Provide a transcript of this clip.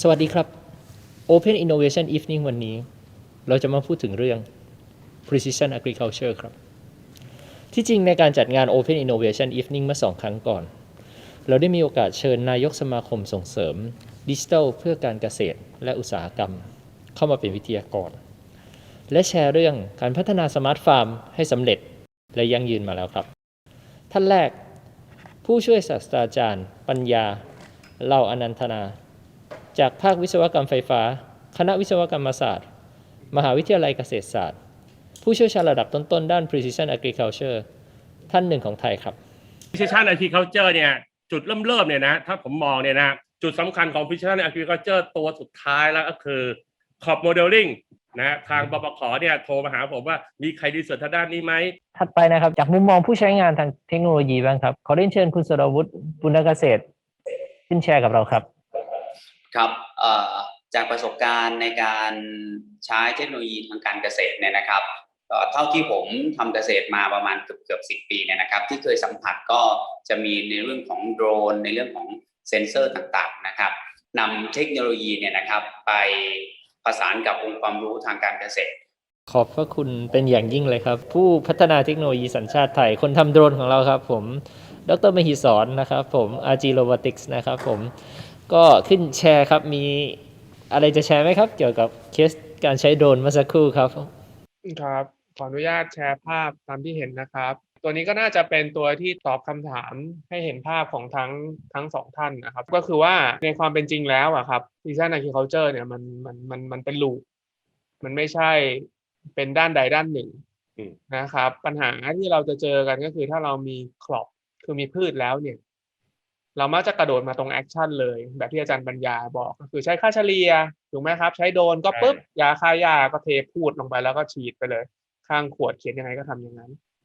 สวัสดีครับ Open Innovation Evening วันนี้ เราจะมาพูดถึงเรื่อง Precision Agriculture ครับ ที่จริงในการจัดงาน Open Innovation Evening เมื่อสองครั้งก่อน เราได้มีโอกาสเชิญนายกสมาคมส่งเสริมดิจิทัลเพื่อการเกษตรและอุตสาหกรรม เข้ามาเป็นวิทยากร และแชร์เรื่องการพัฒนาสมาร์ทฟาร์มให้สำเร็จและยั่งยืนมาแล้วครับ ท่านแรกผู้ช่วยศาสตราจารย์ ปัญญาเล่าอนันทนา จากภาควิศวกรรมไฟฟ้า คณะวิศวกรรมศาสตร์ มหาวิทยาลัยเกษตรศาสตร์ ผู้เชี่ยวชาญระดับต้นๆ ด้าน precision agriculture ท่านหนึ่งของไทยครับ Precision Agriculture เนี่ยจุดเริ่มเริ่มเนี่ยนะถ้าผมมองเนี่ยนะจุดสำคัญของ Precision Agriculture ตัวสุดท้ายแล้วก็คือขอบ Modeling นะทางบปขเนี่ยโทรมาหาผมว่ามีใครดีสุดทางด้านนี้ไหมถัดไปนะครับ จากมุมมองผู้ใช้งานทางเทคโนโลยีบ้างครับ ขอเรียนเชิญคุณสรวุฒิบุญเกษตรขึ้นแชร์กับเราครับ ครับจากประสบการณ์ในการใช้เทคโนโลยีทางการเกษตรเนี่ยนะครับเอ่อเท่าที่ผมทำเกษตรมาประมาณเกือบเกือบสิปีเนี่ยนะครับ ที่เคยสัมผัสก็จะมีในเรื่องของโดรน ในเรื่องของเซ็นเซอร์ต่างๆนะครับนำเทคโนโลยีเนี่ยนะครับไปผสานกับองค์ความรู้ทางการเกษตร ขอบพระคุณเป็นอย่างยิ่งเลยครับ ผู้พัฒนาเทคโนโลยีสัญชาติไทย คนทำโดรนของเราครับผม ดรมหิศรนะครับผม RG Robotics นะครับผม ก็ขึ้นแชร์ครับ มีอะไรจะแชร์ไหมครับ เกี่ยวกับเคสการใช้โดรนเมื่อสักครู่ครับ ครับขออนุญาตแชร์ภาพตามที่เห็นนะครับ ตัวนี้ก็น่าจะเป็นตัวที่ตอบคำถามให้เห็นภาพของทั้งทั้งสองท่านนะครับ ก็คือว่าในความเป็นจริงแล้วอะครับ Design Agriculture เนี่ยมันมันมันมันเป็นลูปมันไม่ใช่เป็นด้านใดด้านหนึ่งอืมนะครับ ปัญหาที่เราจะเจอกันก็คือถ้าเรามีครอปคือมีพืชแล้วเนี่ย เรามักจะกระโดดมาตรงแอคชั่นเลย แบบที่อาจารย์ปัญญาบอกก็คือใช้ค่าเฉลี่ยถูกไหมครับ ใช้โดรนก็ปุ๊บยาฆ่าหญ้าก็เทพูดลงไปแล้วก็ฉีดไปเลย ข้างขวดเขียนยังไงก็ทำอย่างนั้น